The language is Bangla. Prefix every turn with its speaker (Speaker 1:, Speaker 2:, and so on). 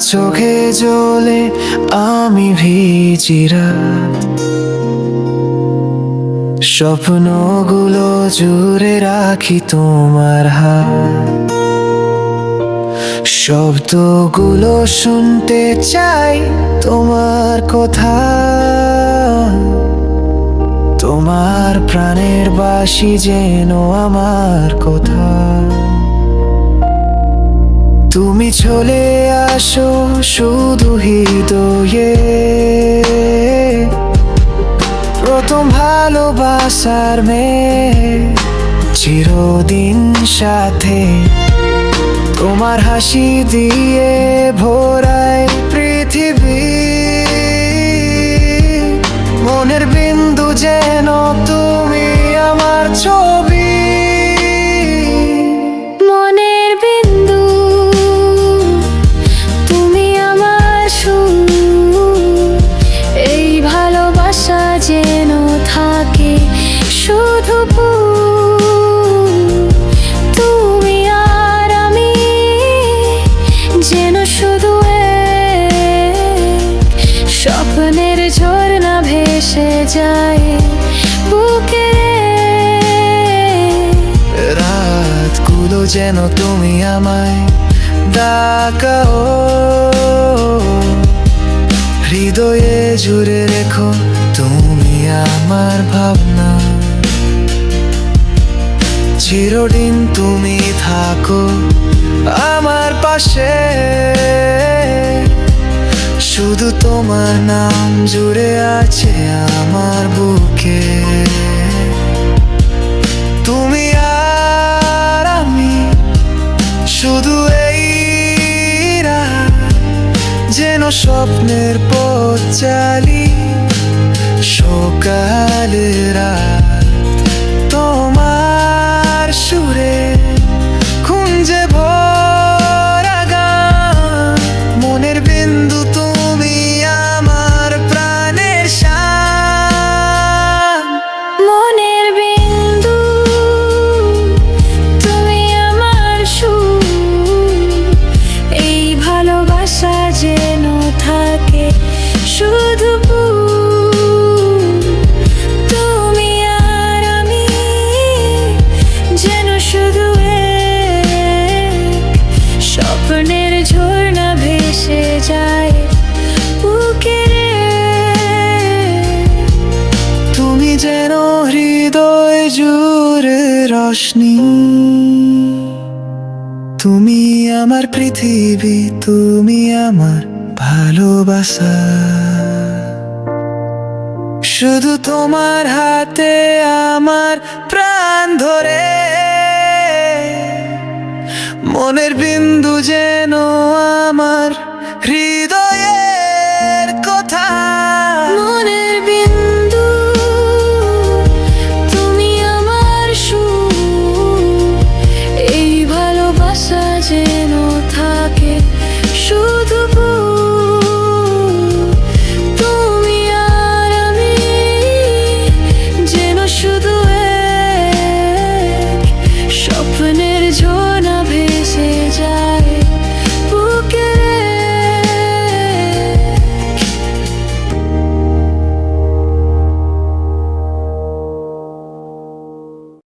Speaker 1: চোখে জ্বলে আমি ভিজিরা স্বপ্নগুলো জুড়ে রাখি তোমার হাত। শব্দগুলো শুনতে চাই তোমার কথা। তোমার প্রাণের বাসি যেন আমার কথা। তুমি চলে আসো শুধু হৃদয়ে। প্রথম ভালোবাসার মেয়ে, চিরদিন সাথে। তোমার হাসি দিয়ে ভরায় পৃথিবী। মনের বিন্দু যেন তুমি আমার ছবি
Speaker 2: যায় বুকে।
Speaker 1: রাতগুলো যেন তুমি আমায় ডাকাও। হৃদয়ে জুড়ে রেখো তুমি আমার ভাবনা। চিরদিন তুমি থাকো আমার পাশে। শুধু তোমার নাম জুড়ে আছে আমার বুকে। তুমি আর আমি শুধু এই যেন স্বপ্নের পথ চালি সকালের
Speaker 2: ভেসে যায় বুকের
Speaker 1: তুমি যেন হৃদয় জুড়ে রশনি তুমি আমার পৃথিবী, তুমি আমার ভালোবাসা। শুধু তোমার হাতে আমার প্রাণ ধরে। মনের বিন্দু যেন আমার